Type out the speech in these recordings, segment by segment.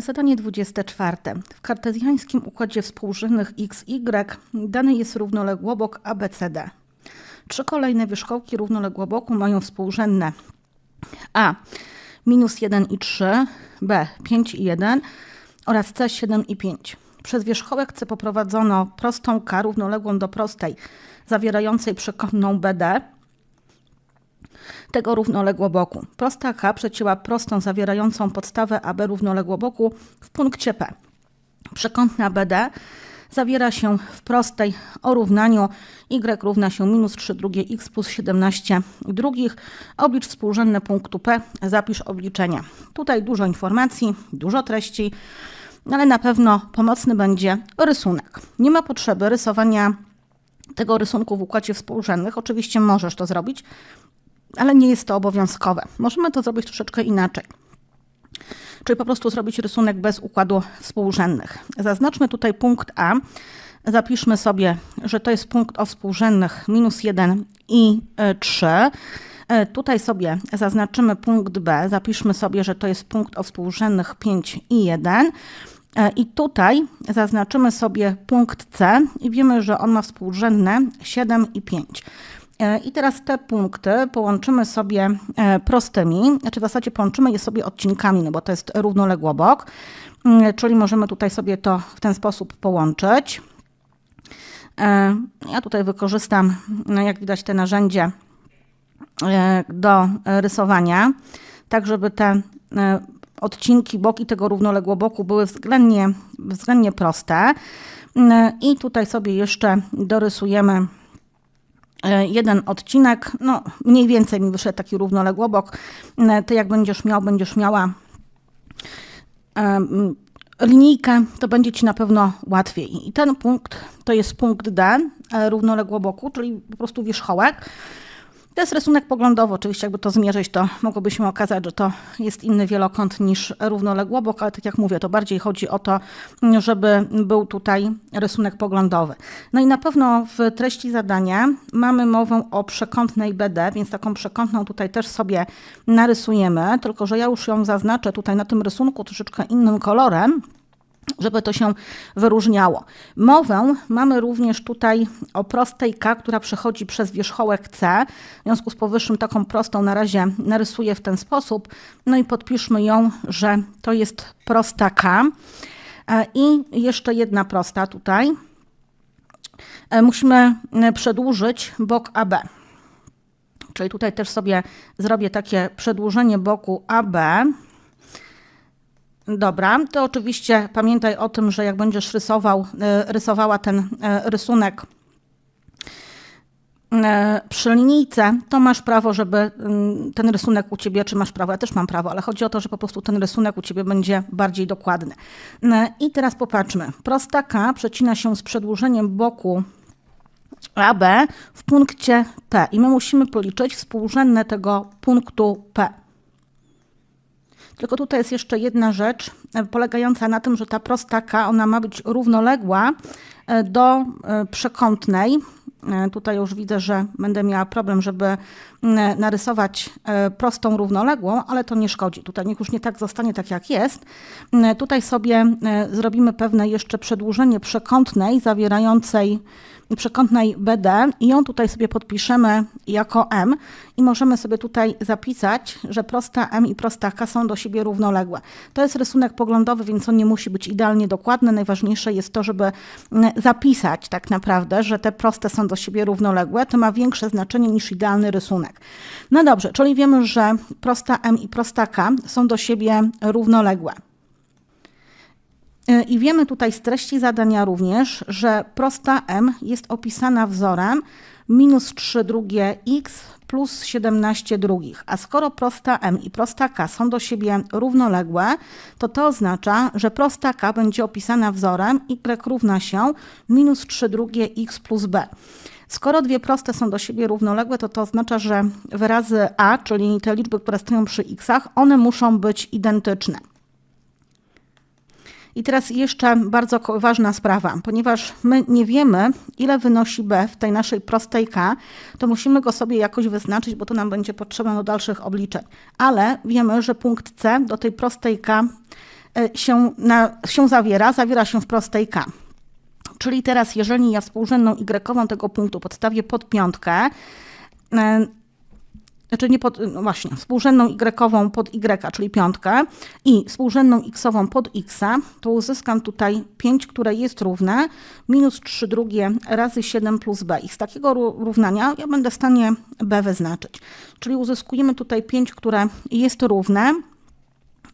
Zadanie 24. W kartezjańskim układzie współrzędnych x, y dany jest równoległobok ABCD. Trzy kolejne wierzchołki równoległoboku mają współrzędne a minus 1 i 3, b 5 i 1 oraz c 7 i 5. Przez wierzchołek C poprowadzono prostą k równoległą do prostej zawierającej przekątną BD tego równoległoboku. Prosta K przecięła prostą zawierającą podstawę AB równoległoboku w punkcie P. Przekątna BD zawiera się w prostej o równaniu y równa się minus 3 drugie x plus 17 drugich. Oblicz współrzędne punktu P, zapisz obliczenia. Tutaj dużo informacji, dużo treści, ale na pewno pomocny będzie rysunek. Nie ma potrzeby rysowania tego rysunku w układzie współrzędnych. Oczywiście możesz to zrobić, ale nie jest to obowiązkowe. Możemy to zrobić troszeczkę inaczej. Czyli po prostu zrobić rysunek bez układu współrzędnych. Zaznaczmy tutaj punkt A. Zapiszmy sobie, że to jest punkt o współrzędnych minus 1 i 3. E, tutaj sobie zaznaczymy punkt B. Zapiszmy sobie, że to jest punkt o współrzędnych 5 i 1. E, I tutaj zaznaczymy sobie punkt C i wiemy, że on ma współrzędne 7 i 5. E, I teraz te punkty połączymy sobie e, prostymi, znaczy w zasadzie połączymy je sobie odcinkami, no bo to jest równoległobok, mm, czyli możemy tutaj sobie to w ten sposób połączyć. E, ja tutaj wykorzystam, no jak widać, te narzędzie do rysowania, tak żeby te odcinki, boki tego równoległoboku były względnie, względnie proste. I tutaj sobie jeszcze dorysujemy jeden odcinek, no mniej więcej mi wyszedł taki równoległobok. E, ty jak będziesz miał, będziesz miała e, linijkę, to będzie Ci na pewno łatwiej. I ten punkt to jest punkt D, równoległoboku, czyli po prostu wierzchołek. To jest rysunek poglądowy. Oczywiście, jakby to zmierzyć, to mogłobyśmy okazać, że to jest inny wielokąt niż równoległobok, ale tak jak mówię, to bardziej chodzi o to, żeby był tutaj rysunek poglądowy. No i na pewno w treści zadania mamy mowę o przekątnej BD, więc taką przekątną tutaj też sobie narysujemy, tylko że ja już ją zaznaczę tutaj na tym rysunku troszeczkę innym kolorem żeby to się wyróżniało. Mowę mamy również tutaj o prostej K, która przechodzi przez wierzchołek C. W związku z powyższym taką prostą na razie narysuję w ten sposób. No i podpiszmy ją, że to jest prosta K. E, I jeszcze jedna prosta tutaj. E, musimy e, przedłużyć bok AB. Czyli tutaj też sobie zrobię takie przedłużenie boku AB. Dobra, to oczywiście pamiętaj o tym, że jak będziesz rysował, e, rysowała ten e, rysunek e, przy linijce, to masz prawo, żeby mm, ten rysunek u ciebie, czy masz prawo, ja też mam prawo, ale chodzi o to, że po prostu ten rysunek u ciebie będzie bardziej dokładny. I teraz popatrzmy. Prosta K przecina się z przedłużeniem boku AB w punkcie P i my musimy policzyć współrzędne tego punktu P. Tylko tutaj jest jeszcze jedna rzecz e, polegająca na tym, że ta prostaka ona ma być równoległa e, do e, przekątnej. Tutaj już widzę, że będę miała problem, żeby narysować prostą równoległą, ale to nie szkodzi. Tutaj niech już nie tak zostanie tak jak jest. Tutaj sobie zrobimy pewne jeszcze przedłużenie przekątnej zawierającej przekątnej BD i ją tutaj sobie podpiszemy jako M i możemy sobie tutaj zapisać, że prosta M i prosta K są do siebie równoległe. To jest rysunek poglądowy, więc on nie musi być idealnie dokładny. Najważniejsze jest to, żeby zapisać tak naprawdę, że te proste są do siebie równoległe. To ma większe znaczenie niż idealny rysunek. No dobrze, czyli wiemy, że prosta M i prosta K są do siebie równoległe. E, I wiemy tutaj z treści zadania również, że prosta m jest opisana wzorem minus 3 drugie x plus 17 drugich. A skoro prosta m i prosta k są do siebie równoległe, to to oznacza, że prosta k będzie opisana wzorem y równa się minus 3 drugie x plus b. Skoro dwie proste są do siebie równoległe, to to oznacza, że wyrazy a, czyli te liczby, które stoją przy xach, one muszą być identyczne. I teraz jeszcze bardzo ważna sprawa, ponieważ my nie wiemy, ile wynosi b w tej naszej prostej k, to musimy go sobie jakoś wyznaczyć, bo to nam będzie potrzebne do dalszych obliczeń. Ale wiemy, że punkt c do tej prostej k e, się, na, się zawiera, zawiera się w prostej k. Czyli teraz, jeżeli ja współrzędną y tego punktu podstawię pod piątkę, e, znaczy nie pod, no właśnie, współrzędną y pod y, czyli piątkę i współrzędną x pod x, to uzyskam tutaj 5, które jest równe minus 3 drugie razy 7 plus b. I z takiego równania ja będę w stanie b wyznaczyć. Czyli uzyskujemy tutaj 5, które jest równe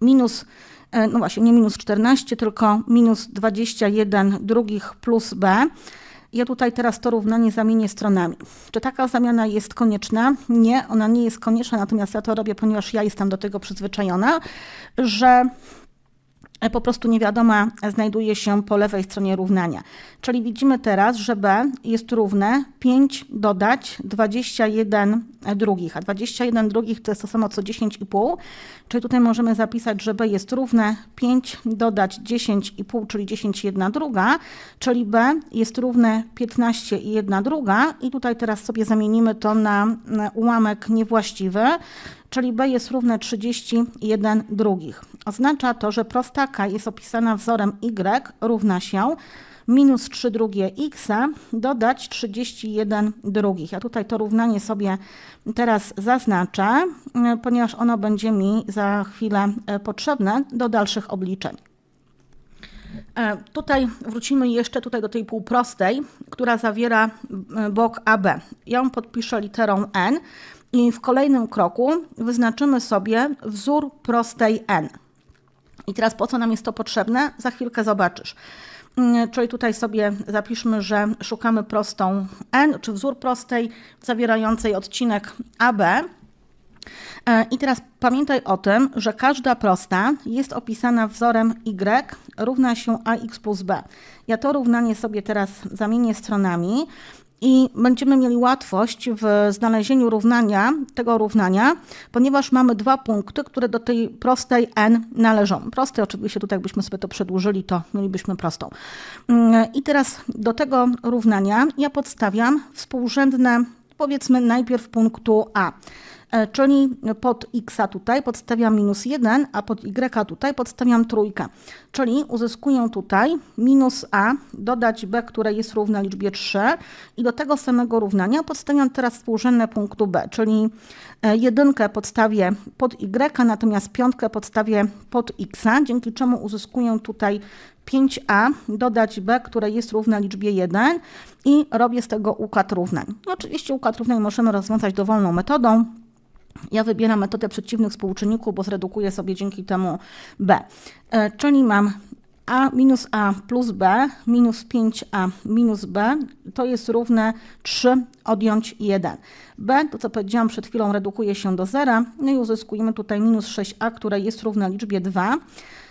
minus e, no właśnie, nie minus 14, tylko minus 21 drugich plus b. Ja tutaj teraz to równanie zamienię stronami. Czy taka zamiana jest konieczna? Nie, ona nie jest konieczna, natomiast ja to robię, ponieważ ja jestem do tego przyzwyczajona, że po prostu niewiadoma znajduje się po lewej stronie równania. Czyli widzimy teraz, że b jest równe. 5 dodać 21 drugich, a 21 drugich to jest to samo co 10,5, czyli tutaj możemy zapisać, że b jest równe. 5 dodać 10,5, czyli 10 1 druga, czyli b jest równe 15 i 1 druga. I tutaj teraz sobie zamienimy to na ułamek niewłaściwy, czyli b jest równe 31 drugich. Oznacza to, że prosta k jest opisana wzorem y równa się minus 3 drugie x dodać 31 drugich. Ja tutaj to równanie sobie teraz zaznaczę, ponieważ ono będzie mi za chwilę e, potrzebne do dalszych obliczeń. E, tutaj wrócimy jeszcze tutaj do tej półprostej, która zawiera bok AB. Ja ją podpiszę literą N i w kolejnym kroku wyznaczymy sobie wzór prostej n. I teraz po co nam jest to potrzebne? Za chwilkę zobaczysz. Mm, czyli tutaj sobie zapiszmy, że szukamy prostą n, czy wzór prostej zawierającej odcinek AB. E, I teraz pamiętaj o tym, że każda prosta jest opisana wzorem y równa się ax plus b. Ja to równanie sobie teraz zamienię stronami i będziemy mieli łatwość w znalezieniu równania, tego równania, ponieważ mamy dwa punkty, które do tej prostej n należą. Prostej oczywiście tutaj jakbyśmy sobie to przedłużyli, to mielibyśmy prostą. Mm, I teraz do tego równania ja podstawiam współrzędne, powiedzmy najpierw punktu a. E, czyli pod x tutaj podstawiam minus 1, a pod y tutaj podstawiam trójkę. Czyli uzyskuję tutaj minus a dodać b, które jest równe liczbie 3 i do tego samego równania podstawiam teraz współrzędne punktu b, czyli e, jedynkę podstawię pod y, natomiast piątkę podstawię pod x, dzięki czemu uzyskuję tutaj 5a dodać b, które jest równe liczbie 1 i robię z tego układ równań. Oczywiście układ równań możemy rozwiązać dowolną metodą, ja wybieram metodę przeciwnych współczynników, bo zredukuję sobie dzięki temu b. E, czyli mam a minus a plus b minus 5a minus b to jest równe 3 odjąć 1. b, to co powiedziałam przed chwilą, redukuje się do 0. No i uzyskujemy tutaj minus 6a, które jest równe liczbie 2.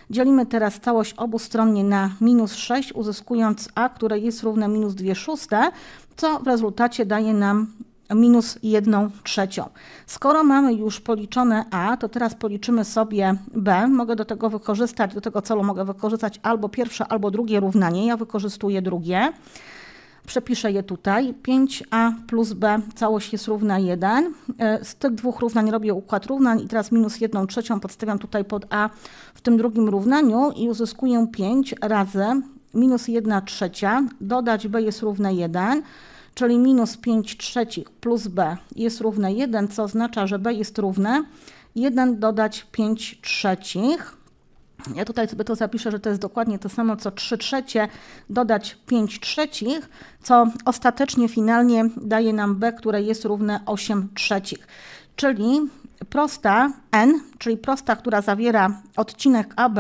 Dzielimy teraz całość obustronnie na minus 6, uzyskując a, które jest równe minus 2 szóste, co w rezultacie daje nam minus 1 trzecią. Skoro mamy już policzone A, to teraz policzymy sobie B. Mogę do tego wykorzystać, do tego celu mogę wykorzystać albo pierwsze, albo drugie równanie. Ja wykorzystuję drugie. Przepiszę je tutaj. 5a plus b, całość jest równa 1. E, z tych dwóch równań robię układ równań i teraz minus 1 trzecią podstawiam tutaj pod a w tym drugim równaniu i uzyskuję 5 razy minus 1 trzecia, dodać b jest równe 1 czyli minus 5 trzecich plus b jest równe 1, co oznacza, że b jest równe 1 dodać 5 trzecich. Ja tutaj sobie to zapiszę, że to jest dokładnie to samo co 3 trzecie dodać 5 trzecich, co ostatecznie finalnie daje nam b, które jest równe 8 trzecich. Czyli prosta n, czyli prosta, która zawiera odcinek AB,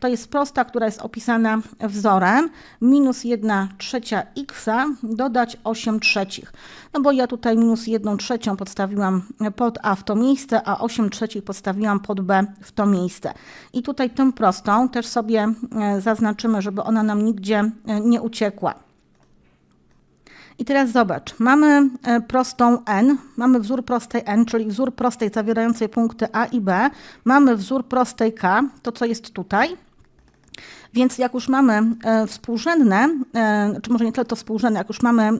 to jest prosta, która jest opisana wzorem minus 1 trzecia x dodać 8 trzecich. No bo ja tutaj minus 1 trzecią podstawiłam pod a w to miejsce, a 8 trzecich podstawiłam pod b w to miejsce. I tutaj tą prostą też sobie e, zaznaczymy, żeby ona nam nigdzie e, nie uciekła. I teraz zobacz, mamy e, prostą n, mamy wzór prostej n, czyli wzór prostej zawierającej punkty a i b, mamy wzór prostej k, to co jest tutaj. Więc jak już mamy e, współrzędne, e, czy może nie tyle to współrzędne, jak już mamy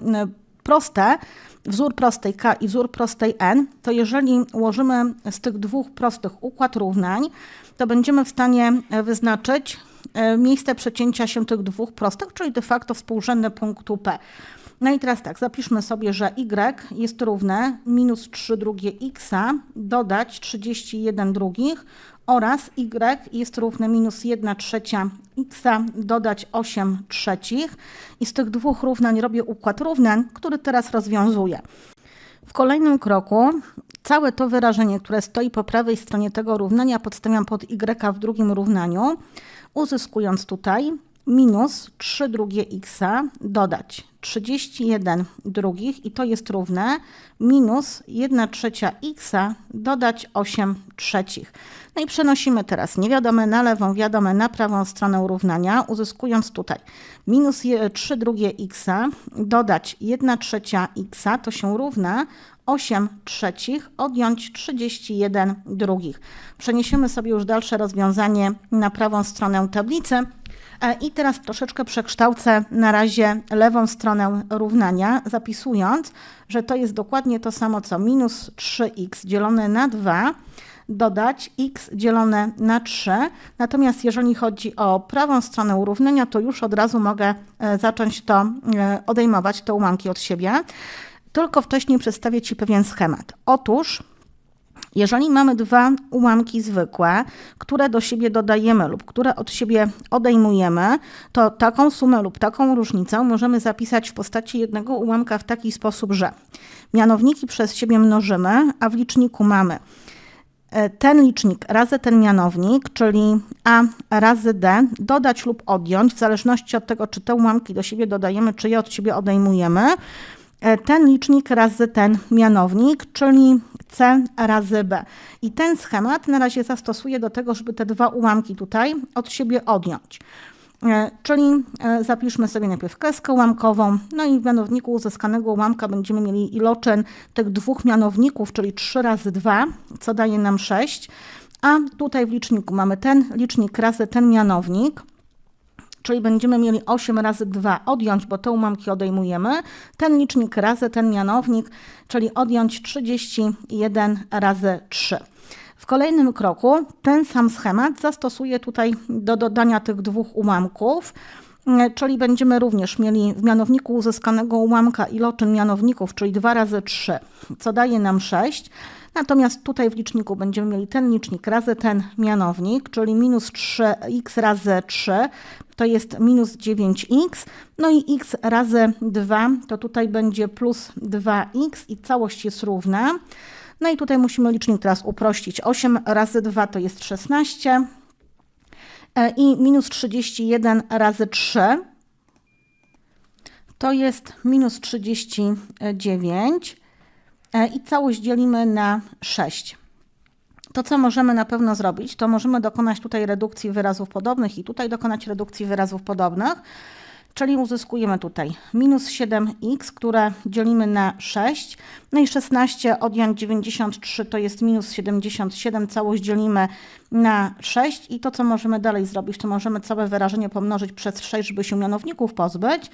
proste, wzór prostej k i wzór prostej n, to jeżeli ułożymy z tych dwóch prostych układ równań, to będziemy w stanie wyznaczyć miejsce przecięcia się tych dwóch prostych, czyli de facto współrzędne punktu P. No i teraz tak, zapiszmy sobie, że y jest równe minus 3 drugie x dodać 31 drugich oraz y jest równe minus 1 trzecia x dodać 8 trzecich. I z tych dwóch równań robię układ równań, który teraz rozwiązuję. W kolejnym kroku całe to wyrażenie, które stoi po prawej stronie tego równania, podstawiam pod y w drugim równaniu, uzyskując tutaj minus 3 drugie x dodać 31 drugich i to jest równe minus 1 trzecia x dodać 8 trzecich. No i przenosimy teraz niewiadome na lewą, wiadome na prawą stronę równania, uzyskując tutaj minus 3 drugie x dodać 1 trzecia x to się równa 8 trzecich odjąć 31 drugich. Przeniesiemy sobie już dalsze rozwiązanie na prawą stronę tablicy. E, I teraz troszeczkę przekształcę na razie lewą stronę równania, zapisując, że to jest dokładnie to samo co minus 3x dzielone na 2 dodać x dzielone na 3. Natomiast jeżeli chodzi o prawą stronę równania, to już od razu mogę e, zacząć to e, odejmować, te ułamki od siebie. Tylko wcześniej przedstawię Ci pewien schemat. Otóż jeżeli mamy dwa ułamki zwykłe, które do siebie dodajemy lub które od siebie odejmujemy, to taką sumę lub taką różnicę możemy zapisać w postaci jednego ułamka w taki sposób, że mianowniki przez siebie mnożymy, a w liczniku mamy e, ten licznik razy ten mianownik, czyli a razy d, dodać lub odjąć, w zależności od tego, czy te ułamki do siebie dodajemy, czy je od siebie odejmujemy. E, ten licznik razy ten mianownik, czyli C razy B. I ten schemat na razie zastosuję do tego, żeby te dwa ułamki tutaj od siebie odjąć. E, czyli e, zapiszmy sobie najpierw kreskę ułamkową, no i w mianowniku uzyskanego ułamka będziemy mieli iloczyn tych dwóch mianowników, czyli 3 razy 2, co daje nam 6. A tutaj w liczniku mamy ten licznik razy ten mianownik czyli będziemy mieli 8 razy 2 odjąć, bo te ułamki odejmujemy, ten licznik razy ten mianownik, czyli odjąć 31 razy 3. W kolejnym kroku ten sam schemat zastosuję tutaj do dodania tych dwóch ułamków, czyli będziemy również mieli w mianowniku uzyskanego ułamka iloczyn mianowników, czyli 2 razy 3, co daje nam 6. Natomiast tutaj w liczniku będziemy mieli ten licznik razy ten mianownik, czyli minus 3x razy 3 to jest minus 9x, no i x razy 2 to tutaj będzie plus 2x i całość jest równa. No i tutaj musimy licznik teraz uprościć. 8 razy 2 to jest 16 e, i minus 31 razy 3 to jest minus 39 e, i całość dzielimy na 6. To, co możemy na pewno zrobić, to możemy dokonać tutaj redukcji wyrazów podobnych i tutaj dokonać redukcji wyrazów podobnych. Czyli uzyskujemy tutaj minus 7x, które dzielimy na 6. No i 16 odjąć 93 to jest minus 77, całość dzielimy na 6. I to, co możemy dalej zrobić, to możemy całe wyrażenie pomnożyć przez 6, żeby się mianowników pozbyć.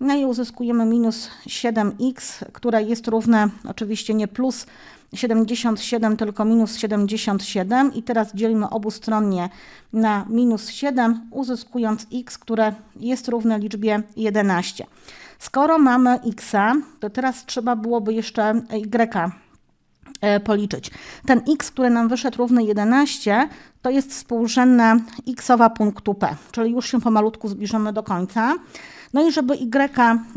No i uzyskujemy minus 7x, które jest równe oczywiście nie plus 77, tylko minus 77 i teraz dzielimy obustronnie na minus 7, uzyskując x, które jest równe liczbie 11. Skoro mamy x, to teraz trzeba byłoby jeszcze y policzyć. Ten x, który nam wyszedł równy 11, to jest współrzędna xowa punktu P, czyli już się pomalutku zbliżamy do końca. No i żeby y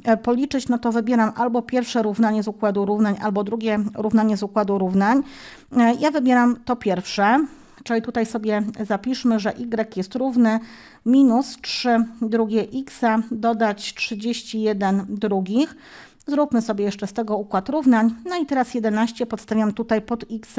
e, policzyć, no to wybieram albo pierwsze równanie z układu równań, albo drugie równanie z układu równań. E, ja wybieram to pierwsze, czyli tutaj sobie zapiszmy, że y jest równy minus 3 drugie x dodać 31 drugich. Zróbmy sobie jeszcze z tego układ równań. No i teraz 11 podstawiam tutaj pod x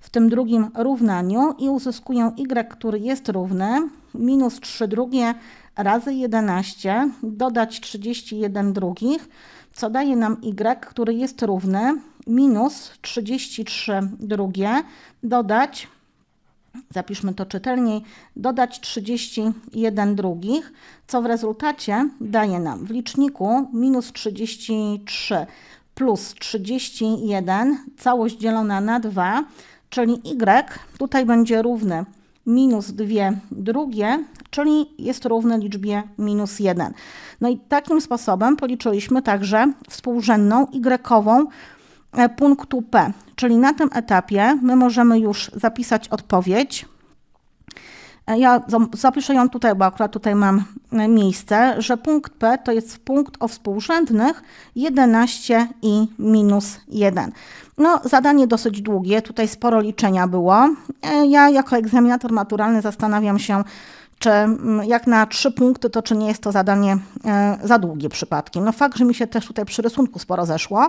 w tym drugim równaniu i uzyskuję y, który jest równy minus 3 drugie razy 11 dodać 31 drugich, co daje nam y, który jest równy minus 33 drugie dodać zapiszmy to czytelniej, dodać 31 drugich, co w rezultacie daje nam w liczniku minus 33 plus 31, całość dzielona na 2, czyli y tutaj będzie równy minus 2 drugie, czyli jest równy liczbie minus 1. No i takim sposobem policzyliśmy także współrzędną y punktu P, czyli na tym etapie my możemy już zapisać odpowiedź. E, Ja za- zapiszę ją tutaj, bo akurat tutaj mam e, miejsce, że punkt P to jest punkt o współrzędnych 11 i minus 1. No, zadanie dosyć długie, tutaj sporo liczenia było. E, Ja jako egzaminator maturalny zastanawiam się, czy mm, jak na trzy punkty, to czy nie jest to zadanie za długie przypadkiem. No fakt, że mi się też tutaj przy rysunku sporo zeszło,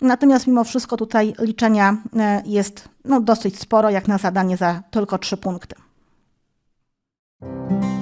natomiast mimo wszystko tutaj liczenia jest no, dosyć sporo, jak na zadanie za tylko trzy punkty. you